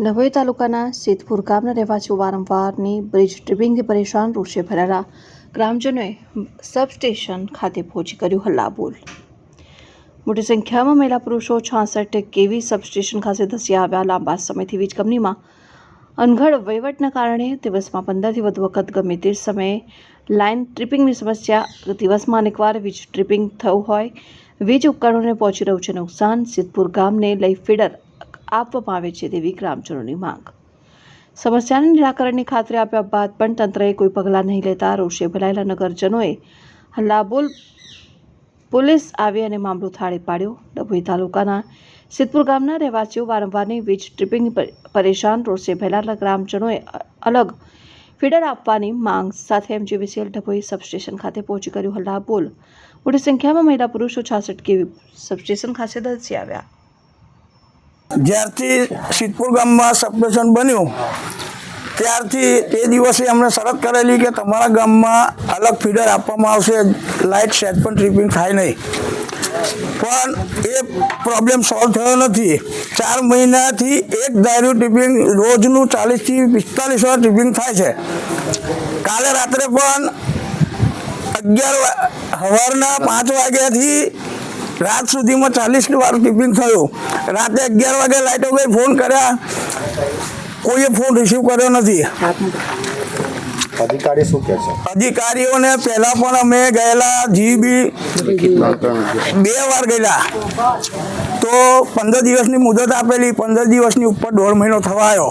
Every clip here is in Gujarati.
ડભોઈ તાલુકાના સિદ્ધપુર ગામના રહેવાસીઓ વારંવારની બ્રિજ ટ્રિપિંગથી પરેશાન, રોષે ભરેલા ગ્રામજનોએ સબસ્ટેશન ખાતે પહોંચી કર્યું હલ્લાબોલ. મોટી સંખ્યામાં મહિલા પુરુષો છાસઠ કેવી સબસ્ટેશન ખાતે ધસી આવ્યા લાંબા સમયથી વીજ કંપનીમાં અનઘડ વહીવટના કારણે દિવસમાં પંદરથી વધુ વખત ગમે તે સમયે લાઇન ટ્રિપિંગની સમસ્યા, દિવસમાં અનેકવાર વીજ ટ્રિપિંગ થયું હોય. વીજ ઉપકરણોને પહોંચી રહ્યું છે નુકસાન. સિદ્ધપુર ગામને લઈ ફીડર આપવામાં આવે છે તેવી ગ્રામજનોની માંગ. સમસ્યાના નિરાકરણની ખાતરી આપ્યા બાદ પણ તંત્રએ કોઈ પગલાં નહીં લેતા રોષે ભરાયેલા નગરજનોએ હલ્લાબોલ પોલીસ આવી અને મામલો થાળે પાડ્યો. ડભોઈ તાલુકાના સિદ્ધપુર ગામના રહેવાસીઓ વારંવારની વીજ ટ્રીપિંગ પરેશાન. રોષે ભરાયેલા ગ્રામજનોએ અલગ ફીડર આપવાની માંગ સાથે એમજીવીસીએલ ડભોઈ સબસ્ટેશન ખાતે પહોંચી કર્યું હલ્લાબોલ મોટી સંખ્યામાં મહિલા પુરુષો છાસઠ કેવી સબસ્ટેશન ખાતે દર્શી આવ્યા. જ્યારથી સિદ્ધપુર ગામમાં સબસ્ટેશન બન્યું, ત્યારથી તે દિવસે અમને શરત કરેલી કે તમારા ગામમાં અલગ ફીડર આપવામાં આવશે, લાઇટ સેટ પણ ટ્રીપિંગ થાય નહીં. પણ એ પ્રોબ્લેમ સોલ્વ થયો નથી. ચાર મહિનાથી એક ધાર્યું ટ્રીપિંગ રોજનું ચાલીસથી પિસ્તાલીસ વાર ટ્રીપિંગ થાય છે. કાલે રાત્રે પણ અગિયાર સવારના પાંચ વાગ્યાથી રાત સુધીમાં ચાલીસ વાર ટિફિન થયું. રાતે અગિયાર વાગે લાઇટો ગઈ ફોન કર્યા. કોઈએ ફોન રિસીવ કર્યો નથી. અધિકારી શું કહે છે? અધિકારીઓને પહેલા પણ અમે ગયેલા જીબી બે વાર ગયેલા. તો પંદર દિવસની મુદત આપેલી પંદર દિવસની ઉપર દોઢ મહિનો થવા આવ્યો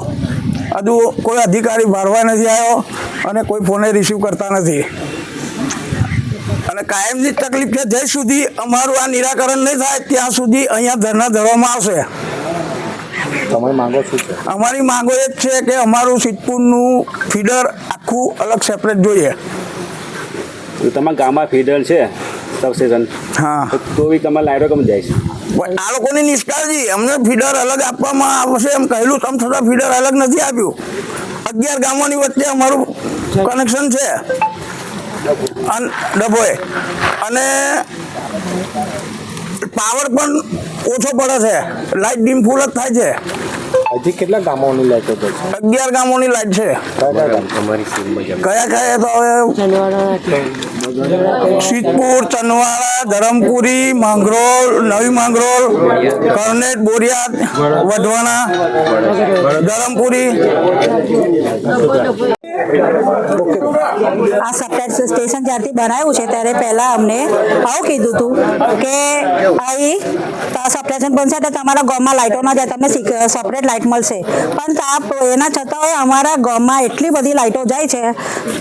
હજુ કોઈ અધિકારી ભરવા નથી આવ્યો અને કોઈ ફોને રિસીવ કરતા નથી. અને કાયમની તકલીફ છે જ્યાં સુધી અમારું આ નિરાકરણ નહીં થાય ત્યાં સુધી અહીંયા ધરના ધરવામાં આવશે. તમારી માંગો શું છે અમારી માંગો એ જ છે કે અમારું સિદ્ધપુરનું ફીડર આખું અલગ સેપરેટ જોઈએ. તમારા ગામમાં ફીડર છે સબસ્ટેશન હા. તો બી તમારે લાઈટો કમ જાય છે? આ લોકોની નિષ્કાળજી અમને ફીડર અલગ આપવામાં આવશે એમ કહેલું તમ છતાં ફીડર અલગ નથી આપ્યું. અગિયાર ગામોની વચ્ચે અમારું કનેક્શન છે. ડભોએ અને પાવર પણ ઓછો પડે છે. લાઇટ ડીમ ફૂલ જ થાય છે. હજી કેટલા ગામોની લાઈટો જશે અગિયાર ગામોની લાઈટ છે. કયા કયા ગામ કયા કયા તો હવે? સિદ્ધપુર ચનવાડા ધરમપુરી માંગરોળ નવી માંગરોળ કરનેટ બોરિયાદ વઢવાણા ધરમપુરી. આ સપ્લાય સ્ટેશન જ્યારથી બનાવ્યું છે, ત્યારે પહેલાં અમને આવું કીધું હતું કે અહીં સપ્લાયશન બનશે તો તમારા ગામમાં લાઇટો ના જાય, તમને સપરેટ લાઇટ મળશે. પણ તા એના છતાં અમારા ગામમાં એટલી બધી લાઇટો જાય છે,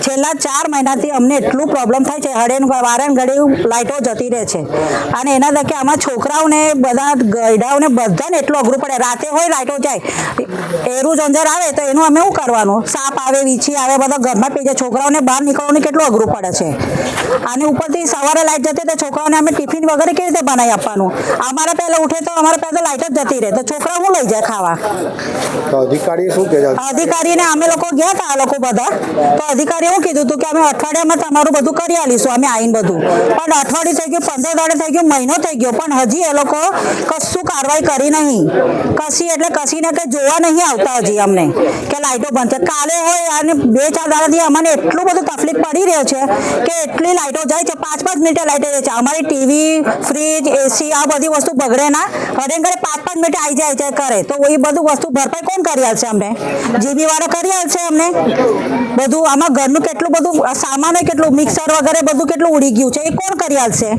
છેલ્લા ચાર મહિનાથી અમને એટલું પ્રોબ્લેમ થાય છે હડે વારે ઘડી લાઇટો જતી રહે છે. અને એના થકી આમાં છોકરાઓને બધા ગયડાઓને બધાને એટલું અઘરું પડે, રાતે હોય લાઇટો જાય એરું જંજર આવે તો એનું અમે શું કરવાનું? સાપ આવે, વીછી આવે બધા ઘરમાં પી જાય છોકરાઓને બહાર નીકળવાનું કેટલું અઘરું પડે છે. અને ઉપરથી સવારે લાઇટ જતી તો છોકરાઓને અમે ટિફિન વગેરે કેવી રીતે બનાવી આપવાનું? અમારા પહેલાં ઉઠે તો અમારા પહેલાં લાઇટ જ જતી રહે. તો છોકરા હું લઈ જાય ખાવા? અધિકારી શું કહે અધિકારીને અમે લોકો ગયા હતા આ લોકો બધા. તો અધિકારીએ એવું કીધું હતું કે અમે અઠવાડિયામાં તમારું બધું કરી આલીશું અમે આવીને બધું. પણ અઠવાડિયું થઈ ગયું પંદર દાડે થઈ ગયું મહિનો થઈ ગયો પણ હજી એ લોકો કશું કાર્યવાહી કરી નહીં. કશી એટલે કશીને કંઈ જોવા નહીં આવતા હજી અમને કે લાઇટો બંધ છે. કાલે હોય અને બે દાડાથી અમને એટલું બધું તકલીફ પડી રહ્યો છે કે એટલી લાઇટો જાય છે, પાંચ પાંચ મિનિટે લાઇટો જાય છે. અમારી ટીવી, ફ્રીજ, એસી, આ બધી વસ્તુ બગડે ના. ઘરે ઘરે પાંચ પાંચ મિનિટે આવી જાય છે કરે. તો એ બધું વસ્તુ ભરપાઈ કોણ કરી હાલશે અમને? જીબી વાળો કરી હાલશે અમને? બધું આમાં ઘરનું કેટલું બધું સામાન કેટલું, મિક્સર વગેરે બધું કેટલું ઉડી ગયું છે, એ કોણ કરી હાલશે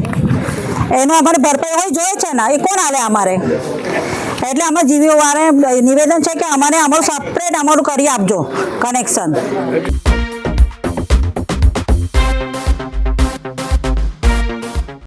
એનું અમારે ભરપાઈ હોય જોઈએ છે ને? એ કોણ આવે અમારે? એટલે અમે જીવીઓ વાળાને નિવેદન છે કે અમારે અમારું સપરેટ અમારું કરી આપજો. કનેક્શન